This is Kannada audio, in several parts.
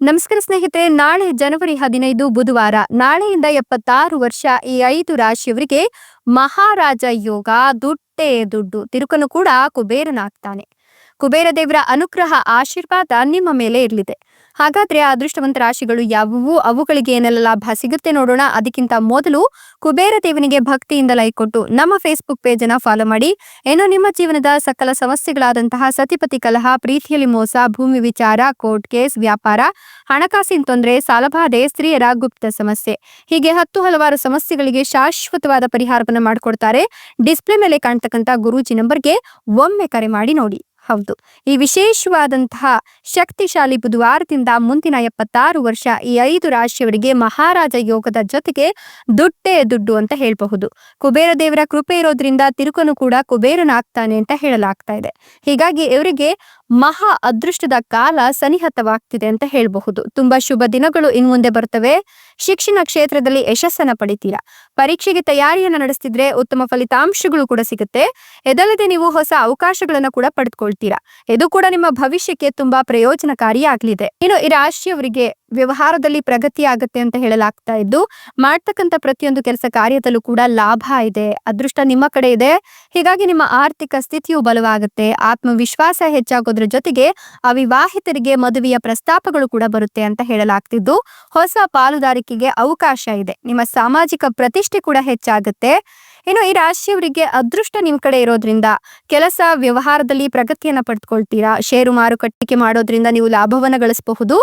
ನಮಸ್ಕಾರ ಸ್ನೇಹಿತರೆ, ನಾಳೆ ಜನವರಿ ಹದಿನೈದು ಬುಧವಾರ, ನಾಳೆಯಿಂದ ಎಪ್ಪತ್ತಾರು ವರ್ಷ ಈ ಐದು ರಾಶಿಯವರಿಗೆ ಮಹಾರಾಜ ಯೋಗ, ದುಡ್ಡೇ ದುಡ್ಡು, ತಿರುಕನು ಕೂಡ ಕುಬೇರನಾಗ್ತಾನೆ. ಕುಬೇರ ದೇವರ ಅನುಗ್ರಹ, ಆಶೀರ್ವಾದ ನಿಮ್ಮ ಮೇಲೆ ಇರಲಿದೆ. ಹಾಗಾದ್ರೆ ಅದೃಷ್ಟವಂತ ರಾಶಿಗಳು ಯಾವುವು? ಅವುಗಳಿಗೆ ಏನೆಲ್ಲ ಲಾಭ ಸಿಗುತ್ತೆ ನೋಡೋಣ. ಅದಕ್ಕಿಂತ ಮೊದಲು ಕುಬೇರ ದೇವನಿಗೆ ಭಕ್ತಿಯಿಂದ ಲೈಕ್ ಕೊಟ್ಟು ನಮ್ಮ ಫೇಸ್ಬುಕ್ ಪೇಜ್ ಅನ್ನ ಫಾಲೋ ಮಾಡಿ. ಏನೋ ನಿಮ್ಮ ಜೀವನದ ಸಕಲ ಸಮಸ್ಯೆಗಳಾದಂತಹ ಸತಿಪತಿ ಕಲಹ, ಪ್ರೀತಿಯಲ್ಲಿ ಮೋಸ, ಭೂಮಿ ವಿಚಾರ ಕೋರ್ಟ್ ಕೇಸ್ ವ್ಯಾಪಾರ, ಹಣಕಾಸಿನ ತೊಂದರೆ, ಸಾಲಬಾಧೆ, ಸ್ತ್ರೀಯರ ಗುಪ್ತ ಸಮಸ್ಯೆ. ಹೀಗೆ ಹತ್ತು ಹಲವಾರು ಸಮಸ್ಯೆಗಳಿಗೆ ಶಾಶ್ವತವಾದ ಪರಿಹಾರವನ್ನು ಮಾಡಿಕೊಡ್ತಾರೆ. ಡಿಸ್ಪ್ಲೇ ಮೇಲೆ ಕಾಣ್ತಕ್ಕಂಥ ಗುರೂಜಿ ನಂಬರ್ಗೆ ಒಮ್ಮೆ ಕರೆ ಮಾಡಿ ನೋಡಿ. ಹೌದು. ಈ ವಿಶೇಷವಾದಂತಹ ಶಕ್ತಿಶಾಲಿ ಬುಧವಾರದಿಂದ ಮುಂದಿನ ಎಪ್ಪತ್ತಾರು ವರ್ಷ ಈ ಐದು ರಾಶಿಯವರಿಗೆ ಮಹಾರಾಜ ಯೋಗದ ಜೊತೆಗೆ ದುಡ್ಡೇ ದುಡ್ಡು ಅಂತ ಹೇಳಬಹುದು. ಕುಬೇರ ದೇವರ ಕೃಪೆ ಇರೋದ್ರಿಂದ ತಿರುಕನು ಕೂಡ ಕುಬೇರನಾಗ್ತಾನೆ ಅಂತ ಹೇಳಲಾಗ್ತಾ ಇದೆ. ಹೀಗಾಗಿ ಇವರಿಗೆ ಮಹಾ ಅದೃಷ್ಟದ ಕಾಲ ಸನಿಹತವಾಗ್ತಿದೆ ಅಂತ ಹೇಳಬಹುದು. ತುಂಬಾ ಶುಭ ದಿನಗಳು ಇನ್ ಮುಂದೆ ಬರ್ತವೆ ಶಿಕ್ಷಣ ಕ್ಷೇತ್ರದಲ್ಲಿ ಯಶಸ್ಸನ್ನ ಪಡಿತೀರಾ? ಪರೀಕ್ಷೆಗೆ ತಯಾರಿಯನ್ನ ನಡೆಸ್ತಿದ್ರೆ ಉತ್ತಮ ಫಲಿತಾಂಶಗಳು ಕೂಡ ಸಿಗುತ್ತೆ. ಇದಲ್ಲದೆ ನೀವು ಹೊಸ ಅವಕಾಶಗಳನ್ನ ಕೂಡ ಪಡೆದುಕೊಳ್ತೀರಾ? ಇದು ಕೂಡ ನಿಮ್ಮ ಭವಿಷ್ಯಕ್ಕೆ ತುಂಬಾ ಪ್ರಯೋಜನಕಾರಿಯಾಗಲಿದೆ ಇನ್ನು ಈ ರಾಶಿಯವರಿಗೆ ವ್ಯವಹಾರದಲ್ಲಿ ಪ್ರಗತಿ ಆಗುತ್ತೆ ಅಂತ ಹೇಳಲಾಗ್ತಾ ಇದ್ದು, ಮಾಡ್ತಕ್ಕಂಥ ಪ್ರತಿಯೊಂದು ಕೆಲಸ ಕಾರ್ಯದಲ್ಲೂ ಕೂಡ ಲಾಭ ಇದೆ, ಅದೃಷ್ಟ ನಿಮ್ಮ ಕಡೆ ಇದೆ. ಹೀಗಾಗಿ ನಿಮ್ಮ ಆರ್ಥಿಕ ಸ್ಥಿತಿಯು ಬಲವಾಗುತ್ತೆ, ಆತ್ಮವಿಶ್ವಾಸ ಹೆಚ್ಚಾಗೋದ್ರ ಜೊತೆಗೆ ಅವಿವಾಹಿತರಿಗೆ ಮದುವೆಯ ಪ್ರಸ್ತಾಪಗಳು ಕೂಡ ಬರುತ್ತೆ ಅಂತ ಹೇಳಲಾಗ್ತಿದ್ದು. ಹೊಸ ಪಾಲುದಾರಿಕೆಗೆ ಅವಕಾಶ ಇದೆ. ನಿಮ್ಮ ಸಾಮಾಜಿಕ ಪ್ರತಿಷ್ಠೆ ಕೂಡ ಹೆಚ್ಚಾಗುತ್ತೆ. ಇನ್ನು ಈ ರಾಶಿಯವರಿಗೆ ಅದೃಷ್ಟ ನಿಮ್ ಕಡೆ ಇರೋದ್ರಿಂದ, ಕೆಲಸ ವ್ಯವಹಾರದಲ್ಲಿ ಪ್ರಗತಿಯನ್ನ ಪಡೆದುಕೊಳ್ತೀರಾ ಷೇರು ಮಾರುಕಟ್ಟೆ ಮಾಡೋದ್ರಿಂದ ನೀವು ಲಾಭವನ್ನ ಗಳಿಸಬಹುದು.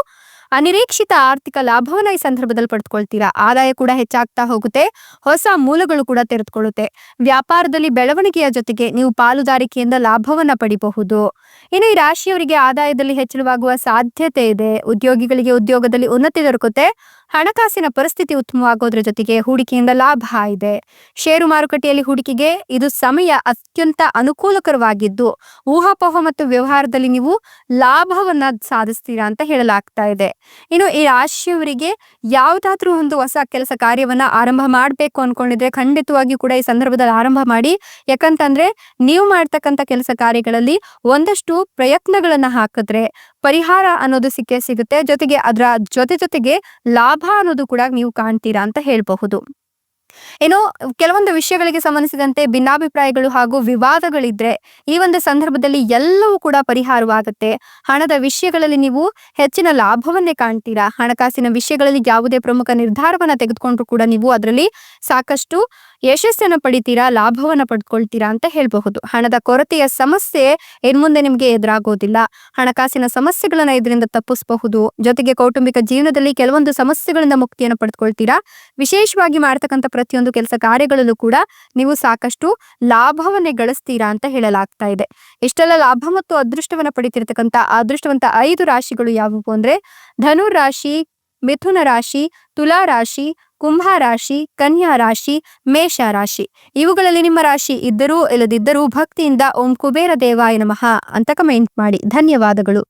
ಅನಿರೀಕ್ಷಿತ ಆರ್ಥಿಕ ಲಾಭವನ್ನ ಈ ಸಂದರ್ಭದಲ್ಲಿ ಪಡೆದುಕೊಳ್ತೀರಾ? ಆದಾಯ ಕೂಡ ಹೆಚ್ಚಾಗ್ತಾ ಹೋಗುತ್ತೆ. ಹೊಸ ಮೂಲಗಳು ಕೂಡ ತೆರೆದುಕೊಳ್ಳುತ್ತೆ. ವ್ಯಾಪಾರದಲ್ಲಿ ಬೆಳವಣಿಗೆಯ ಜೊತೆಗೆ ನೀವು ಪಾಲುದಾರಿಕೆಯಿಂದ ಲಾಭವನ್ನ ಪಡಿಬಹುದು. ಇನ್ನು ಈ ರಾಶಿಯವರಿಗೆ ಆದಾಯದಲ್ಲಿ ಹೆಚ್ಚಳವಾಗುವ ಸಾಧ್ಯತೆ ಇದೆ. ಉದ್ಯೋಗಿಗಳಿಗೆ ಉದ್ಯೋಗದಲ್ಲಿ ಉನ್ನತಿ ದೊರಕುತ್ತೆ. ಹಣಕಾಸಿನ ಪರಿಸ್ಥಿತಿ ಉತ್ತಮವಾಗೋದ್ರ ಜೊತೆಗೆ ಹೂಡಿಕೆಯಿಂದ ಲಾಭ ಇದೆ. ಷೇರು ಮಾರುಕಟ್ಟೆಯಲ್ಲಿ ಹೂಡಿಕೆಗೆ ಇದು ಸಮಯ ಅತ್ಯಂತ ಅನುಕೂಲಕರವಾಗಿದ್ದು, ಊಹಾಪೋಹ ಮತ್ತು ವ್ಯವಹಾರದಲ್ಲಿ ನೀವು ಲಾಭವನ್ನ ಸಾಧಿಸ್ತೀರಾ ಅಂತ ಹೇಳಲಾಗ್ತಾ ಇದೆ. ಇನ್ನು ಈ ರಾಶಿಯವರಿಗೆ ಯಾವುದಾದ್ರೂ ಒಂದು ಹೊಸ ಕೆಲಸ ಕಾರ್ಯವನ್ನ ಆರಂಭ ಮಾಡಬೇಕು ಅನ್ಕೊಂಡಿದ್ರೆ ಖಂಡಿತವಾಗಿಯೂ ಕೂಡ ಈ ಸಂದರ್ಭದಲ್ಲಿ ಆರಂಭ ಮಾಡಿ. ಯಾಕಂತಂದ್ರೆ ನೀವು ಮಾಡ್ತಕ್ಕಂಥ ಕೆಲಸ ಕಾರ್ಯಗಳಲ್ಲಿ ಒಂದಷ್ಟು ಪ್ರಯತ್ನಗಳನ್ನ ಹಾಕಿದ್ರೆ ಪರಿಹಾರ ಅನ್ನೋದು ಸಿಕ್ಕೇ ಸಿಗುತ್ತೆ. ಜೊತೆಗೆ ಅದರ ಜೊತೆ ಜೊತೆಗೆ ಲಾಭ ಅನ್ನೋದು ಕೂಡ ನೀವು ಕಾಣ್ತೀರಾ ಅಂತ ಹೇಳಬಹುದು. ಏನೋ ಕೆಲವೊಂದು ವಿಷಯಗಳಿಗೆ ಸಂಬಂಧಿಸಿದಂತೆ ಭಿನ್ನಾಭಿಪ್ರಾಯಗಳು ಹಾಗೂ ವಿವಾದಗಳಿದ್ರೆ ಈ ಒಂದು ಸಂದರ್ಭದಲ್ಲಿ ಎಲ್ಲವೂ ಕೂಡ ಪರಿಹಾರವಾಗುತ್ತೆ. ಹಣದ ವಿಷಯಗಳಲ್ಲಿ ನೀವು ಹೆಚ್ಚಿನ ಲಾಭವನ್ನೇ ಕಾಣ್ತೀರಾ? ಹಣಕಾಸಿನ ವಿಷಯಗಳಲ್ಲಿ ಯಾವುದೇ ಪ್ರಮುಖ ನಿರ್ಧಾರವನ್ನ ತೆಗೆದುಕೊಂಡ್ರು ಕೂಡ ನೀವು ಅದರಲ್ಲಿ ಸಾಕಷ್ಟು ಯಶಸ್ಸನ್ನು ಪಡಿತೀರಾ? ಲಾಭವನ್ನ ಪಡ್ಕೊಳ್ತೀರಾ ಅಂತ ಹೇಳಬಹುದು. ಹಣದ ಕೊರತೆಯ ಸಮಸ್ಯೆ ಇನ್ ಮುಂದೆ ನಿಮ್ಗೆ ಎದುರಾಗೋದಿಲ್ಲ. ಹಣಕಾಸಿನ ಸಮಸ್ಯೆಗಳನ್ನ ಇದರಿಂದ ತಪ್ಪಿಸಬಹುದು. ಜೊತೆಗೆ ಕೌಟುಂಬಿಕ ಜೀವನದಲ್ಲಿ ಕೆಲವೊಂದು ಸಮಸ್ಯೆಗಳಿಂದ ಮುಕ್ತಿಯನ್ನು ಪಡೆದುಕೊಳ್ತೀರಾ ವಿಶೇಷವಾಗಿ ಮಾಡ್ತಕ್ಕಂಥ ಪ್ರತಿಯೊಂದು ಕೆಲಸ ಕಾರ್ಯಗಳಲ್ಲೂ ಕೂಡ ನೀವು ಸಾಕಷ್ಟು ಲಾಭವನ್ನೇ ಗಳಿಸ್ತೀರಾ ಅಂತ ಹೇಳಲಾಗ್ತಾ ಇದೆ. ಇಷ್ಟೆಲ್ಲ ಲಾಭ ಮತ್ತು ಅದೃಷ್ಟವನ್ನ ಪಡಿತಿರ್ತಕ್ಕಂಥ ಅದೃಷ್ಟವಂತ ಐದು ರಾಶಿಗಳು ಯಾವುವು ಅಂದ್ರೆ ಧನು ರಾಶಿ, ಮಿಥುನ ರಾಶಿ, ತುಲಾ ರಾಶಿ, ಕುಂಭ ರಾಶಿ, ಕನ್ಯಾ ರಾಶಿ, ಮೇಷ ರಾಶಿ. ಇವುಗಳಲ್ಲಿ ನಿಮ್ಮ ರಾಶಿ ಇದ್ದರೂ ಇಲ್ಲದಿದ್ದರೂ ಭಕ್ತಿಯಿಂದ ಓಂ ಕುಬೇರ ದೇವಾಯ ನಮಃ ಅಂತ ಕಮೆಂಟ್ ಮಾಡಿ. ಧನ್ಯವಾದಗಳು.